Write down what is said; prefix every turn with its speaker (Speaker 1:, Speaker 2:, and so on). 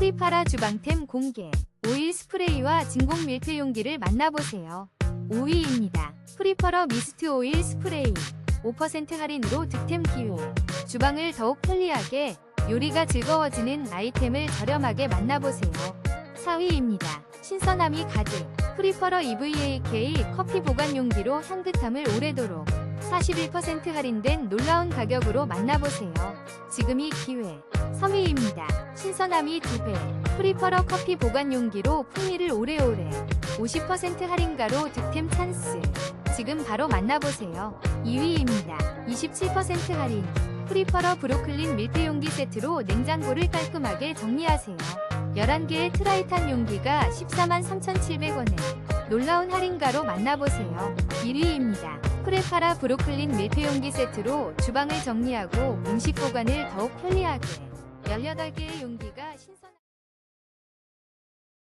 Speaker 1: 프리파라 주방템 공개. 오일 스프레이와 진공 밀폐 용기를 만나보세요. 5위입니다. 프리퍼러 미스트 오일 스프레이. 5% 할인으로 득템 기회. 주방을 더욱 편리하게, 요리가 즐거워지는 아이템을 저렴하게 만나보세요. 4위입니다. 신선함이 가득. 프리퍼러 EVAK 커피 보관 용기로 향긋함을 오래도록 41% 할인된 놀라운 가격으로 만나보세요. 지금이 기회. 3위입니다. 신선함이 2배. 프리퍼러 커피 보관 용기로 풍미를 오래오래. 50% 할인가로 득템 찬스. 지금 바로 만나보세요. 2위입니다. 27% 할인. 프리퍼러 브로클린 밀폐 용기 세트로 냉장고를 깔끔하게 정리하세요. 11개의 트라이탄 용기가 14만 3,700원에 놀라운 할인가로 만나보세요. 1위입니다. 프레파라 브로클린 밀폐 용기 세트로 주방을 정리하고 음식 보관을 더욱 편리하게 18개의 용기가 신선